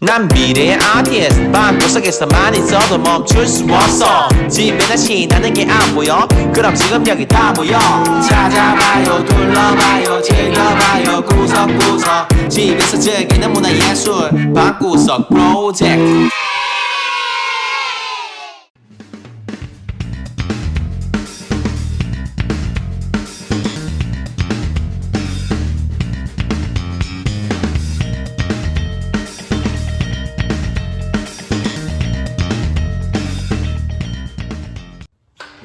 난 미래의 아티스트 방구 석에서 많이 써도 멈출 수 없어. 집에 다시 나는 게 안 보여. 그럼 지금 여기 다 모여. 찾아봐요 둘러봐요 즐겨봐요. 구석구석. 집에서 즐기는 문화예술. 방구석 프로젝트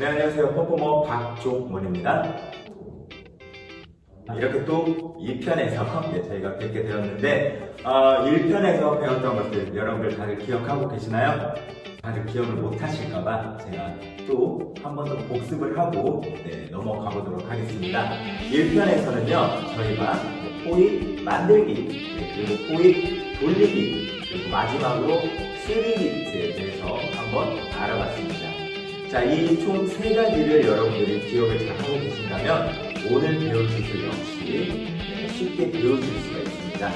네, 안녕하세요. 퍼포머 박종원입니다. 이렇게 또 2편에서 네, 저희가 뵙게 되었는데 어, 1편에서 배웠던 것들 여러분들 다들 기억하고 계시나요? 다들 기억을 못 하실까봐 제가 또 한 번 더 복습을 하고 네, 넘어가 보도록 하겠습니다. 1편에서는요, 저희가 포입 만들기, 네, 그리고 포입 돌리기, 그리고 마지막으로 3비트에 대해서 한번 알아봤습니다. 자, 이 총 세 가지를 여러분들이 기억을 잘 하고 계신다면 오늘 배울 기술 역시 네, 쉽게 배우실 수가 있습니다.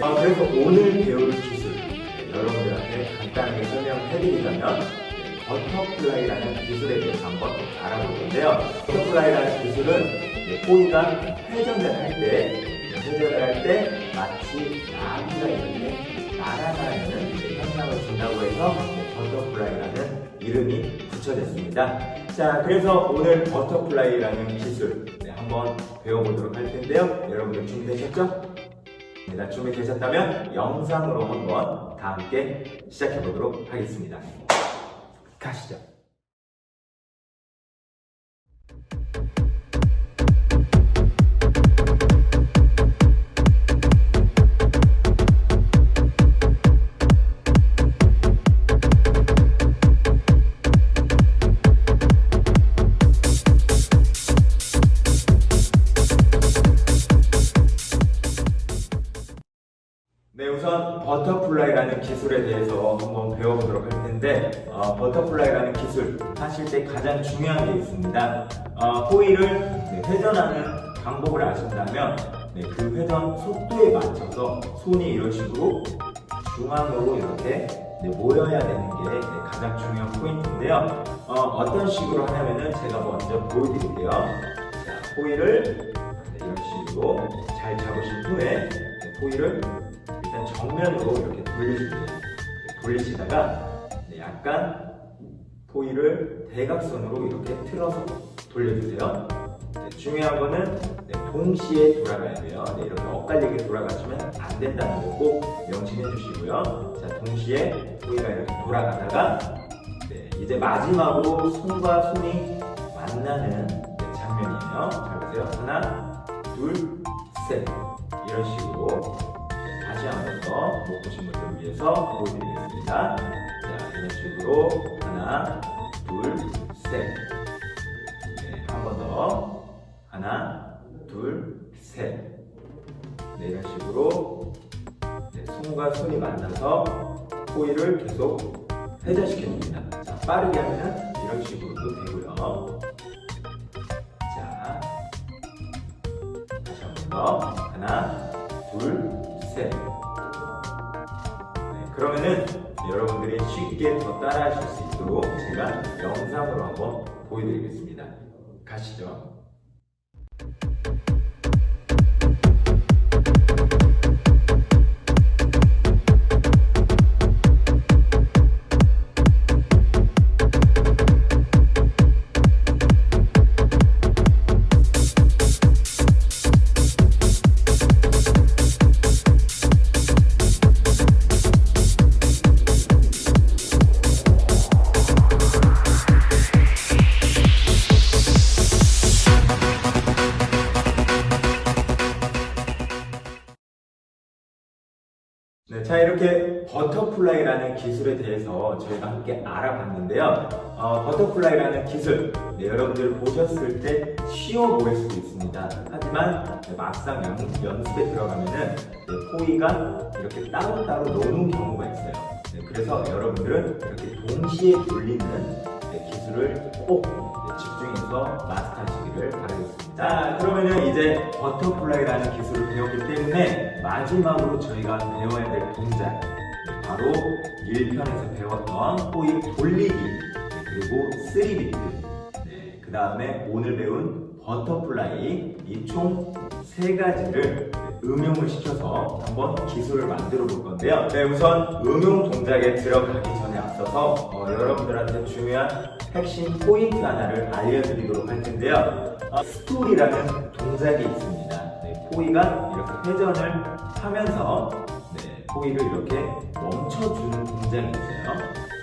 어, 그래서 오늘 배울 기술 네, 여러분들한테 간단하게 설명해 드리자면 네, 버터플라이라는 기술에 대해서 한번 알아볼 건데요. 버터플라이라는 기술은 네, 포이가 회전을 할 때, 네, 회전을 할 때 마치 나비가 이렇게 날아가는 네, 현상을 준다고 해서 네, 버터플라이라는 이름이 붙여졌습니다. 자, 그래서 오늘 버터플라이라는 기술 네, 한번 배워보도록 할 텐데요. 여러분들 준비되셨죠? 네, 나 준비되셨다면 영상으로 한번 다 함께 시작해보도록 하겠습니다. 가시죠. 버터플라이라는 기술에 대해서 한번 배워보도록 할 텐데 어, 버터플라이라는 기술 하실 때 가장 중요한 게 있습니다. 어, 호일을 네, 회전하는 방법을 아신다면 네, 그 회전 속도에 맞춰서 손이 이런 식으로 중앙으로 이렇게 네, 모여야 되는 게 네, 가장 중요한 포인트인데요. 어, 떤 식으로 하냐면은 제가 먼저 보여드릴게요. 자, 호일을 네, 이런 식으로 잘 잡으신 후에 네, 호일을 정면으로 이렇게 돌리시고요. 돌리시다가 네, 약간 포일을 대각선으로 이렇게 틀어서 돌려주세요. 네, 중요한 거는 네, 동시에 돌아가야 돼요. 네, 이렇게 엇갈리게 돌아가시면 안 된다는 거꼭 명심해 주시고요. 자, 동시에 포일가 이렇게 돌아가다가 네, 이제 마지막으로 손과 손이 만나는 네, 장면이에요. 잘 보세요. 하나, 둘, 셋. 이런 식으로 번더못 보신 분들을 위해서 보여드리겠습니다. 자, 이런 식으로 하나, 둘, 셋. 네, 한 번 더. 하나, 둘, 셋. 네, 이런 식으로 네, 손과 손이 만나서 호일을 계속 회전시켜줍니다. 자, 빠르게 하면 이런 식으로도 되고요. 자, 다시 한 번 더. 하나, 둘, 셋. 네, 그러면은 여러분들이 쉽게 더 따라하실 수 있도록 제가 영상으로 한번 보여드리겠습니다. 가시죠. 이렇게 버터플라이라는 기술에 대해서 저희가 함께 알아봤는데요. 어, 버터플라이라는 기술, 네, 여러분들 보셨을 때 쉬워 보일 수도 있습니다. 하지만 네, 막상 연, 연습에 들어가면은 네, 포이가 이렇게 따로따로 노는 경우가 있어요. 네, 그래서 여러분들은 이렇게 동시에 돌리는 네, 기술을 꼭 네, 집중해서 마스터하시기를 바라겠습니다. 자, 그러면은 이제 버터플라이라는 기술을 배웠기 때문에 마지막으로 저희가 배워야 될 동작, 네, 바로 1편에서 배웠던 호일 돌리기 네, 그리고 3비트 네, 그 다음에 오늘 배운 버터플라이 이 총 세 가지를 응용을 시켜서 한번 기술을 만들어 볼 건데요. 네, 우선 응용 동작에 들어가기 전에 앞서서 어, 여러분들한테 중요한 핵심 포인트 하나를 알려드리도록 할 텐데요. 어, 스토리라는 동작이 있습니다. 네, 포이가 이렇게 회전을 하면서 네, 포이를 이렇게 멈춰주는 동작이 있어요.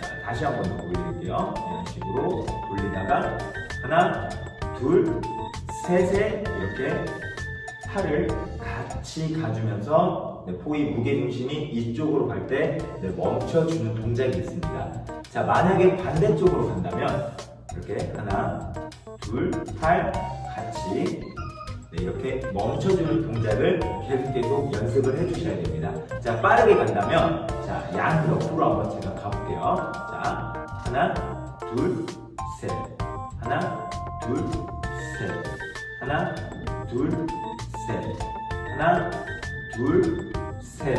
자, 다시 한 번 더 보여드릴게요. 이런 식으로 돌리다가 하나, 둘, 셋에 이렇게 팔을 같이 가주면서 네, 포이 무게중심이 이쪽으로 갈때 네, 멈춰주는 동작이 있습니다. 자, 만약에 반대쪽으로 간다면 이렇게 하나, 둘, 팔 같이 네, 이렇게 멈춰주는 동작을 계속 계속 연습을 해주셔야 됩니다. 자, 빠르게 간다면 자, 양 옆으로 한번 제가 가볼게요. 자, 하나, 둘, 셋. 하나, 둘, 셋. 하나, 둘, 셋. 하나, 둘, 셋.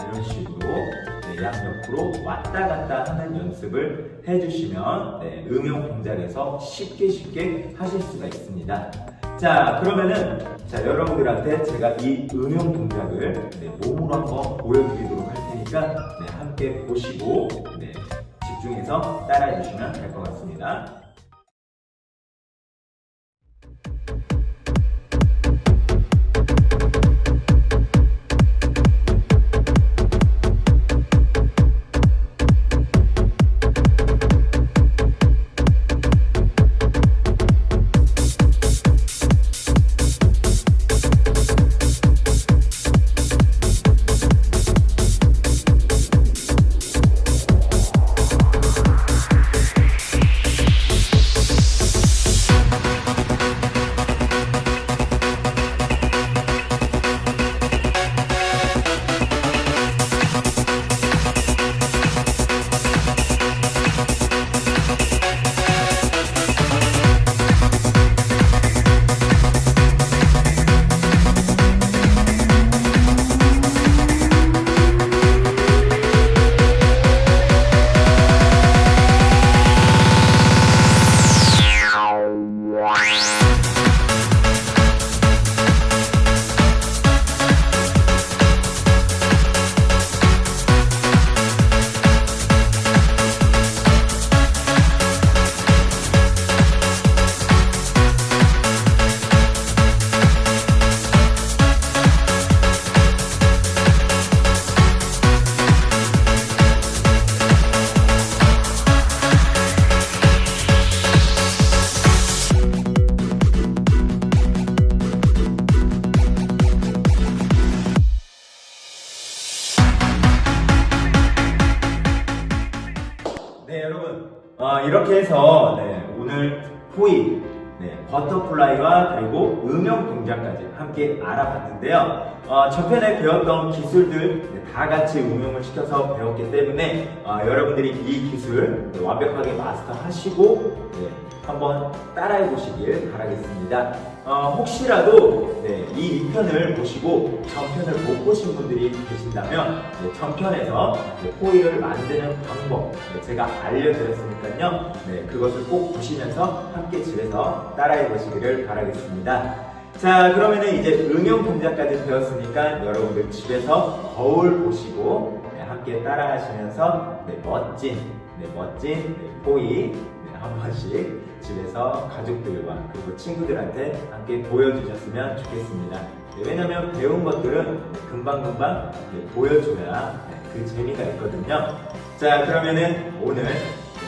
이런 식으로 네, 양 옆으로 왔다 갔다 하는 연습을 해주시면 네, 응용 동작에서 쉽게 쉽게 하실 수가 있습니다. 자, 그러면은 자 여러분들한테 제가 이 응용 동작을 네, 몸으로 한번 보여드리도록 할 테니까 네, 함께 보시고 네, 집중해서 따라해 주시면 될 것 같습니다. 네 여러분 어, 이렇게 해서 네, 오늘 포이 네, 버터플라이와 그리고 음영 동작까지 함께 알아봤는데요. 어, 저편에 배웠던 기술들 네, 다 같이 응용을 시켜서 배웠기 때문에 어, 여러분들이 이 기술 네, 완벽하게 마스터하시고 네, 한번 따라해 보시길 바라겠습니다. 어, 혹시라도 네, 이 2편을 보시고 전편을 못 보신 분들이 계신다면 네, 전편에서 네, 포이를 만드는 방법 네, 제가 알려드렸으니까요. 네, 그것을 꼭 보시면서 함께 집에서 따라해 보시기를 바라겠습니다. 자, 그러면은 이제 응용 동작까지 배웠으니까 여러분들 집에서 거울 보시고 네, 함께 따라 하시면서 네, 멋진, 네, 멋진 네, 포이 네, 한 번씩 집에서 가족들과 그리고 친구들한테 함께 보여주셨으면 좋겠습니다. 네, 왜냐면 배운 것들은 금방금방 네, 보여줘야 네, 그 재미가 있거든요. 자, 그러면은 오늘 네,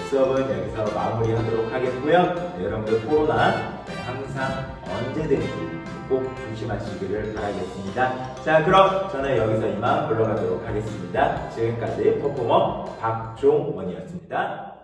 수업은 여기서 마무리하도록 하겠고요. 네, 여러분들 코로나 네, 항상 언제든지 꼭 조심하시기를 바라겠습니다. 자, 그럼 저는 여기서 이만 물러가도록 하겠습니다. 지금까지 퍼포머 박종원이었습니다.